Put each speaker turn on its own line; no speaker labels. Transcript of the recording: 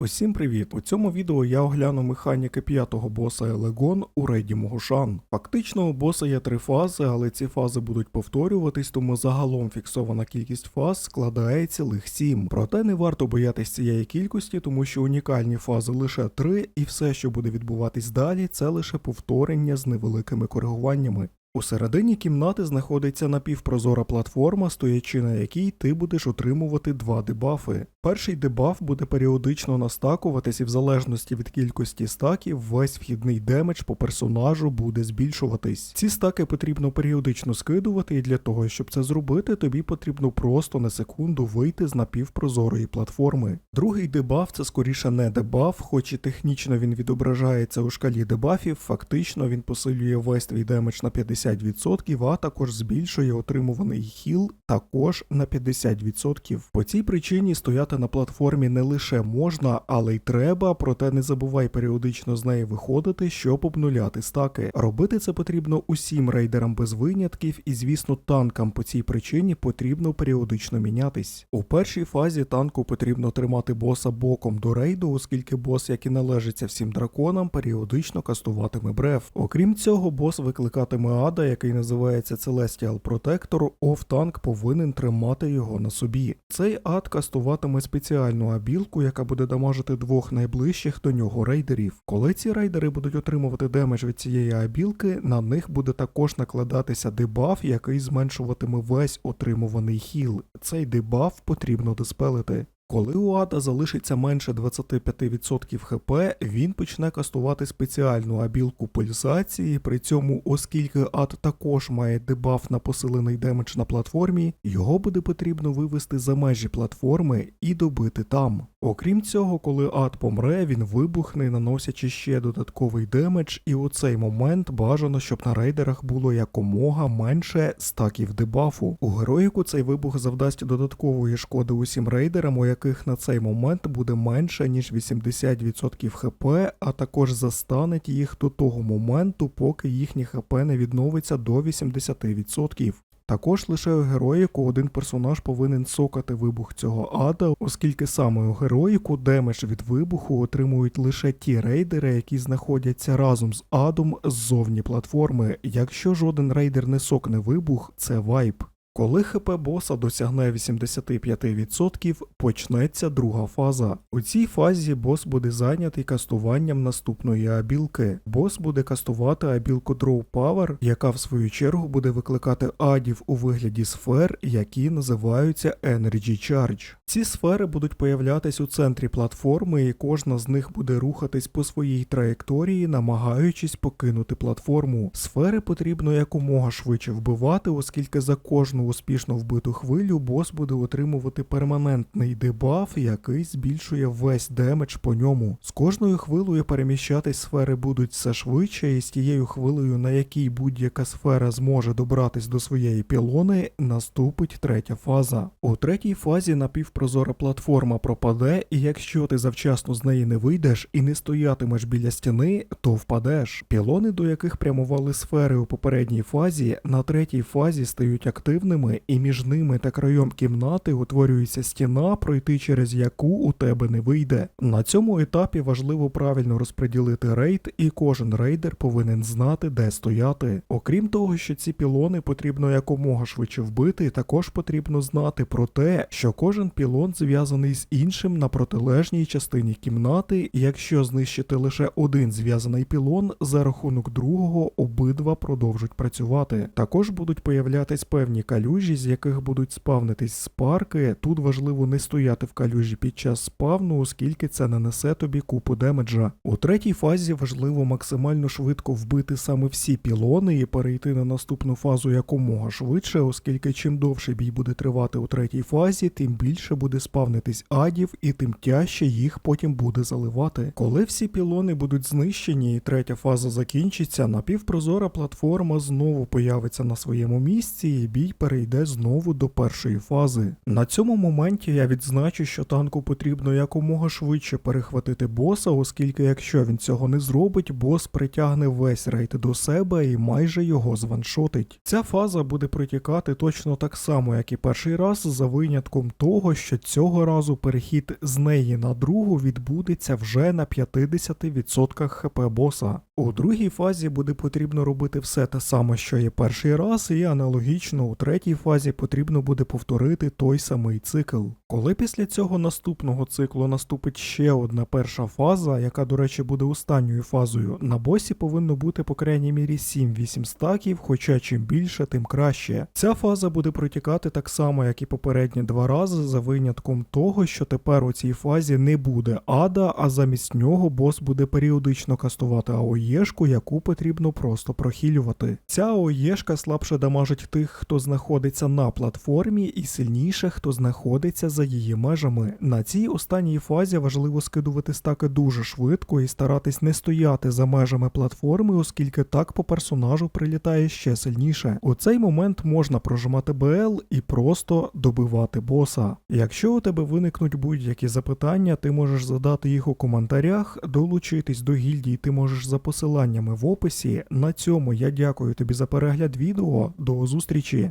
Усім привіт! У цьому відео я огляну механіки п'ятого боса Елегон у рейді Могушан. Фактично у боса є три фази, але ці фази будуть повторюватись, тому загалом фіксована кількість фаз складає цілих сім. Проте не варто боятись цієї кількості, тому що унікальні фази лише три, і все, що буде відбуватись далі, це лише повторення з невеликими коригуваннями. У середині кімнати знаходиться напівпрозора платформа, стоячи на якій ти будеш отримувати два дебафи. Перший дебаф буде періодично настакуватись і в залежності від кількості стаків весь вхідний демедж по персонажу буде збільшуватись. Ці стаки потрібно періодично скидувати, і для того, щоб це зробити, тобі потрібно просто на секунду вийти з напівпрозорої платформи. Другий дебаф це скоріше не дебаф, хоч і технічно він відображається у шкалі дебафів, фактично він посилює весь твій демедж на 50%, а також збільшує отримуваний хіл також на 50%. По цій причині стояти на платформі не лише можна, але й треба, проте не забувай періодично з неї виходити, щоб обнуляти стаки. Робити це потрібно усім рейдерам без винятків, і звісно, танкам по цій причині потрібно періодично мінятись. У першій фазі танку потрібно тримати боса боком до рейду, оскільки бос, як і належиться всім драконам, періодично кастуватиме бреф. Окрім цього, бос викликатиме ада, який називається Celestial Protector, оф-танк повинен тримати його на собі. Цей ад кастуватиме спеціальну абілку, яка буде дамажити двох найближчих до нього рейдерів. Коли ці рейдери будуть отримувати демедж від цієї абілки, на них буде також накладатися дебаф, який зменшуватиме весь отримуваний хіл. Цей дебаф потрібно диспелити. Коли у ада залишиться менше 25% хп, він почне кастувати спеціальну абілку пульсації. При цьому, оскільки ад також має дебаф на посилений демедж на платформі, його буде потрібно вивести за межі платформи і добити там. Окрім цього, коли ад помре, він вибухне, наносячи ще додатковий демедж, і у цей момент бажано, щоб на рейдерах було якомога менше стаків дебафу. У героїку цей вибух завдасть додаткової шкоди усім рейдерам, у яких на цей момент буде менше ніж 80% хп, а також застанеть їх до того моменту, поки їхнє хп не відновиться до 80%. Також лише у героїку один персонаж повинен сокати вибух цього ада, оскільки саме у героїку демедж від вибуху отримують лише ті рейдери, які знаходяться разом з адом ззовні платформи. Якщо жоден рейдер не сокне вибух, це вайп. Коли ХП боса досягне 85%, почнеться друга фаза. У цій фазі бос буде зайнятий кастуванням наступної абілки. Бос буде кастувати абілку Draw Power, яка в свою чергу буде викликати адів у вигляді сфер, які називаються Energy Charge. Ці сфери будуть появлятись у центрі платформи, і кожна з них буде рухатись по своїй траєкторії, намагаючись покинути платформу. Сфери потрібно якомога швидше вбивати, оскільки за кожну успішно вбиту хвилю бос буде отримувати перманентний дебаф, який збільшує весь демедж по ньому. З кожною хвилею переміщатись сфери будуть все швидше, і з тією хвилею, на якій будь-яка сфера зможе добратись до своєї пілони, наступить третя фаза. У третій фазі напівпрозора платформа пропаде, і якщо ти завчасно з неї не вийдеш і не стоятимеш біля стіни, то впадеш. Пілони, до яких прямували сфери у попередній фазі, на третій фазі стають активними і між ними та краєм кімнати утворюється стіна, пройти через яку у тебе не вийде. На цьому етапі важливо правильно розподілити рейд, і кожен рейдер повинен знати, де стояти. Окрім того, що ці пілони потрібно якомога швидше вбити, також потрібно знати про те, що кожен пілон зв'язаний з іншим на протилежній частині кімнати, якщо знищити лише один зв'язаний пілон, за рахунок другого обидва продовжать працювати. Також будуть появлятись певні калюжі, з яких будуть спавнитись спарки. Тут важливо не стояти в калюжі під час спавну, оскільки це нанесе тобі купу демеджа. У третій фазі важливо максимально швидко вбити саме всі пілони і перейти на наступну фазу якомога швидше, оскільки чим довше бій буде тривати у третій фазі, тим більше буде спавнитись адів і тим тяжче їх потім буде заливати. Коли всі пілони будуть знищені і третя фаза закінчиться, напівпрозора платформа знову появиться на своєму місці, і бій перейде знову до першої фази. На цьому моменті я відзначу, що танку потрібно якомога швидше перехватити боса, оскільки якщо він цього не зробить, бос притягне весь рейд до себе і майже його званшотить. Ця фаза буде протікати точно так само, як і перший раз, за винятком того, що цього разу перехід з неї на другу відбудеться вже на 50% хп боса. У другій фазі буде потрібно робити все те саме, що і перший раз, і аналогічно у третій фазі потрібно буде повторити той самий цикл. Коли після цього наступного циклу наступить ще одна перша фаза, яка, до речі, буде останньою фазою, на босі повинно бути по крайній мірі 7-8 стаків, хоча чим більше, тим краще. Ця фаза буде протікати так само, як і попередні два рази, за винятком того, що тепер у цій фазі не буде ада, а замість нього бос буде періодично кастувати АОЄшку, яку потрібно просто прохилювати. Ця АОЄшка слабше дамажить тих, хто знаходиться на платформі, і сильніше, хто знаходиться за її межами. На цій останній фазі важливо скидувати стаки дуже швидко і старатись не стояти за межами платформи, оскільки так по персонажу прилітає ще сильніше. У цей момент можна прожимати БЛ і просто добивати боса. Якщо у тебе виникнуть будь-які запитання, ти можеш задати їх у коментарях, долучитись до гільдії ти можеш за посиланнями в описі. На цьому я дякую тобі за перегляд відео. До зустрічі!